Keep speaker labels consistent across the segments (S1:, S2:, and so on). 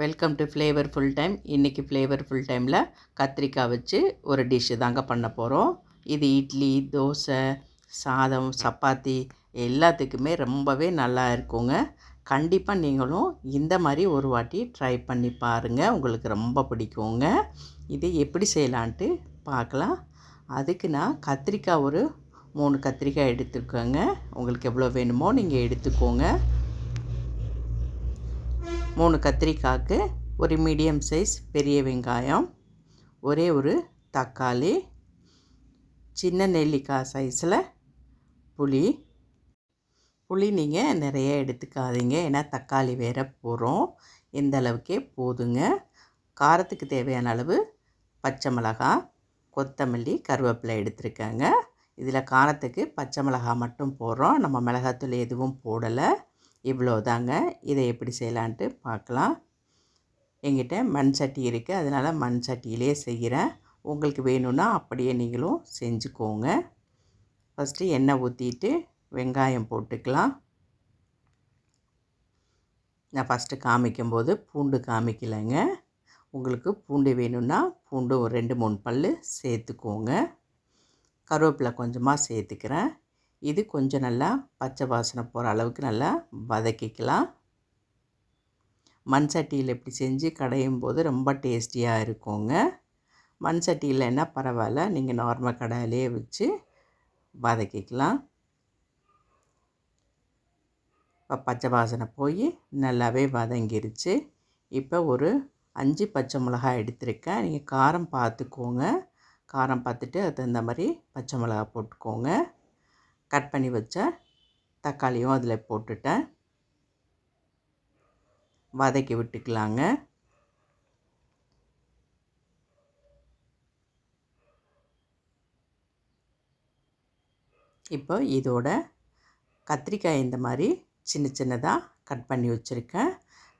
S1: Welcome to flavour full time இன்றைக்கி flavour full டைமில் கத்திரிக்காய் வச்சு ஒரு டிஷ்ஷு தாங்க பண்ண போகிறோம் இது இட்லி தோசை சாதம் சப்பாத்தி எல்லாத்துக்குமே ரொம்பவே நல்லா இருக்குங்க. கண்டிப்பாக நீங்களும் இந்த மாதிரி ஒரு வாட்டி ட்ரை பண்ணி பாருங்கள் உங்களுக்கு ரொம்ப பிடிக்குங்க. இது எப்படி செய்யலான்ட்டு பார்க்கலாம். அதுக்கு நான் கத்திரிக்காய் ஒரு மூணு கத்திரிக்காய் எடுத்துக்கோங்க. உங்களுக்கு எவ்வளோ வேணுமோ நீங்கள் எடுத்துக்கோங்க. மூணு கத்திரிக்காய்க்கு ஒரு மீடியம் சைஸ் பெரிய வெங்காயம் ஒரே ஒரு தக்காளி சின்ன நெல்லிக்காய் சைஸில் புளி. புளி நீங்கள் நிறைய எடுத்துக்காதீங்க ஏன்னா தக்காளி வேற போகிறோம் இந்த அளவுக்கே போதுங்க. காரத்துக்கு தேவையான அளவு பச்சை மிளகாய் கொத்தமல்லி கருவேப்பிலை எடுத்துருக்கேங்க. இதில் காரத்துக்கு பச்சை மிளகாய் மட்டும் போடுறோம். நம்ம மிளகாத்தூள் எதுவும் போடலை. இவ்வளோ தாங்க இதை எப்படி செய்யலான்ட்டு பார்க்கலாம். எங்கிட்ட மண் சட்டி இருக்குது அதனால் மண் சட்டியிலே செய்கிறேன். உங்களுக்கு வேணும்னா அப்படியே நீங்களும் செஞ்சுக்கோங்க. ஃபஸ்ட்டு எண்ணெய் ஊற்றிட்டு வெங்காயம் போட்டுக்கலாம். நான் ஃபஸ்ட்டு காமிக்கும்போது பூண்டு காமிக்கலைங்க. உங்களுக்கு பூண்டு வேணும்னா பூண்டு ஒரு ரெண்டு மூணு பல் சேர்த்துக்கோங்க. கருவேப்பிலை கொஞ்சமாக சேர்த்துக்கிறேன். இது கொஞ்சம் நல்லா பச்சை வாசனை போகிற அளவுக்கு நல்லா வதக்கிக்கலாம். மண் சட்டியில் இப்படி செஞ்சு கடையும் போது ரொம்ப டேஸ்டியாக இருக்குங்க. மண் சட்டியில் என்ன பரவாயில்ல நீங்கள் நார்மல் கடாயிலே வச்சு வதக்கிக்கலாம். இப்போ பச்சை வாசனை போய் நல்லாவே வதங்கிருச்சு. இப்போ ஒரு அஞ்சு பச்சை மிளகாய் எடுத்திருக்கேன். நீங்கள் காரம் பார்த்துக்கோங்க. காரம் பார்த்துட்டு அது தகுந்த மாதிரி பச்சை மிளகா போட்டுக்கோங்க. கட் பண்ணி வச்ச தக்காளியும் அதில் போட்டுட்டேன். வதக்கி விட்டுக்கலாங்க. இப்போ இதோட கத்திரிக்காய் இந்த மாதிரி சின்ன சின்னதாக கட் பண்ணி வச்சுருக்கேன்.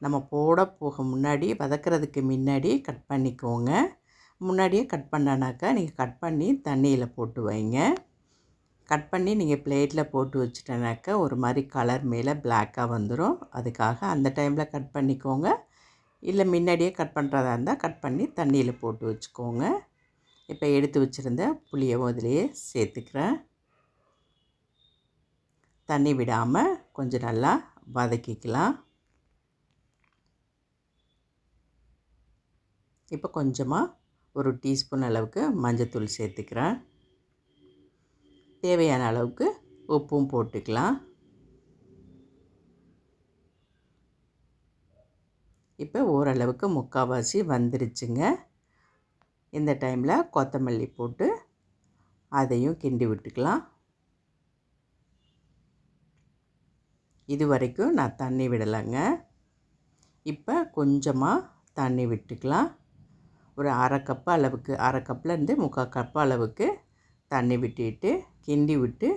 S1: நம்ம போட போக முன்னாடி வதக்கிறதுக்கு முன்னாடி கட் பண்ணிக்கோங்க. முன்னாடியே கட் பண்ணனாக்கா நீங்கள் கட் பண்ணி தண்ணியில் போட்டு வைங்க. கட் பண்ணி நீங்கள் பிளேட்டில் போட்டு வச்சுட்டேனாக்கா ஒரு மாதிரி கலர் மேலே பிளாக்காக வந்துடும் அதுக்காக அந்த டைமில் கட் பண்ணிக்கோங்க. இல்லை முன்னாடியே கட் பண்ணுறதா இருந்தால் கட் பண்ணி தண்ணியில் போட்டு வச்சுக்கோங்க. இப்போ எடுத்து வச்சுருந்த புளியவும் இதிலையே சேர்த்துக்கிறேன். தண்ணி விடாமல் கொஞ்சம் நல்லா வதக்கிக்கலாம். இப்போ கொஞ்சமாக ஒரு டீஸ்பூன் அளவுக்கு மஞ்சத்தூள் சேர்த்துக்கிறேன். தேவையான அளவுக்கு உப்பும் போட்டுக்கலாம். இப்போ ஓரளவுக்கு முக்கால்வாசி வந்துருச்சுங்க. இந்த டைமில் கொத்தமல்லி போட்டு அதையும் கிண்டி விட்டுக்கலாம். இது வரைக்கும் நான் தண்ணி விடலைங்க. இப்போ கொஞ்சமாக தண்ணி விட்டுக்கலாம். ஒரு அரை கப்பு அளவுக்கு அரை கப்லேருந்து முக்கால் கப்பு அளவுக்கு தண்ணி விட்டுட்டு கிண்டி விட்டு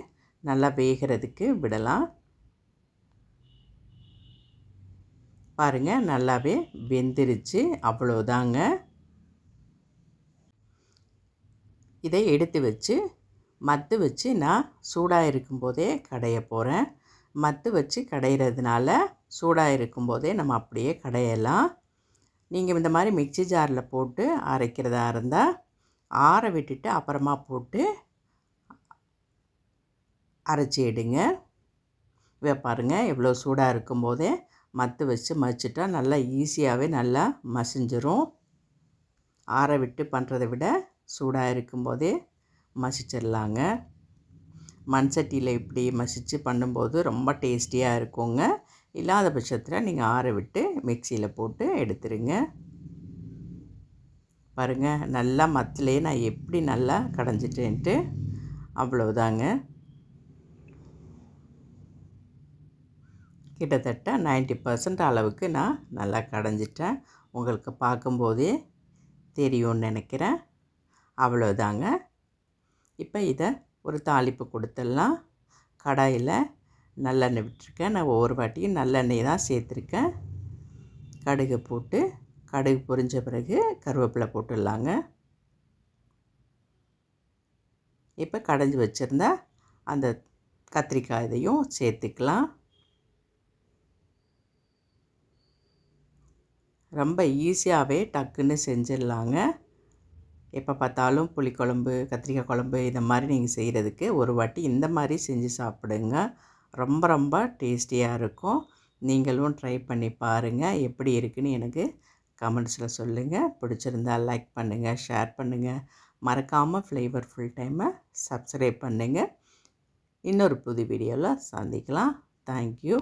S1: நல்லா வேகிறதுக்கு விடலாம். பாருங்கள் நல்லாவே வெந்துருச்சு. அவ்வளோதாங்க. இதை எடுத்து வச்சு மத்து வச்சு நான் சூடாக இருக்கும்போதே கடைய போகிறேன் மத்து வச்சு கடையிறதுனால சூடாக இருக்கும்போதே நம்ம அப்படியே கடையலாம். நீங்கள் இந்த மாதிரி மிக்சி ஜாரில் போட்டு அரைக்கிறதா இருந்தால் ஆற விட்டுட்டு அப்புறமா போட்டு அரைச்சி எடுங்க. இவை பாருங்கள் எவ்வளோ சூடாக இருக்கும்போதே மத்து வச்சு மச்சிட்டா நல்லா ஈஸியாகவே நல்லா மசிஞ்சிரும். ஆற விட்டு பண்ணுறதை விட சூடாக இருக்கும்போதே மசிச்சிடலாங்க. மண் சட்டியில் இப்படி மசித்து பண்ணும்போது ரொம்ப டேஸ்டியாக இருக்குங்க. இல்லாத பட்சத்தில் நீங்கள் ஆற விட்டு மிக்சியில் போட்டு எடுத்துருங்க. பாருங்கள் நல்லா மத்திலே நான் எப்படி நல்லா கடைஞ்சிட்டேன்ட்டு அவ்வளோதாங்க கிட்டத்தட்ட நைன்ட்டி பர்சன்ட் அளவுக்கு நான் நல்லா கடைஞ்சிட்டேன். உங்களுக்கு பார்க்கும்போதே தெரியும்னு நினைக்கிறேன். அவ்வளோதாங்க இப்போ இதை ஒரு தாளிப்பு கொடுத்துடலாம். கடாயில் நல்லெண்ணெய் விட்டுருக்கேன். நான் ஒவ்வொரு வாட்டியும் நல்லெண்ணெய் தான் சேர்த்துருக்கேன். கடுகு போட்டு கடுகு பொரிஞ்ச பிறகு கருவேப்பிலை போட்டுடலாங்க. இப்போ கடைஞ்சி வச்சுருந்தா அந்த கத்திரிக்காய் இதையும் சேர்த்துக்கலாம். ரொம்ப ஈஸியாகவே டக்குன்னு செஞ்சிடலாங்க. எப்போ பார்த்தாலும் புளிக்குழம்பு கத்திரிக்காய் குழம்பு இந்த மாதிரி நீங்கள் செய்கிறதுக்கு ஒரு வாட்டி இந்த மாதிரி செஞ்சு சாப்பிடுங்க. ரொம்ப ரொம்ப டேஸ்டியாக இருக்கும். நீங்களும் ட்ரை பண்ணி பாருங்கள் எப்படி இருக்குன்னு எனக்கு கமெண்ட்ஸில் சொல்லுங்கள் பிடிச்சிருந்தா லைக் பண்ணுங்கள் ஷேர் பண்ணுங்கள் மறக்காமல் ஃப்ளேவர் ஃபுல் டைமை சப்ஸ்கிரைப் பண்ணுங்கள் இன்னொரு புது வீடியோவில் சந்திக்கலாம். தேங்க்யூ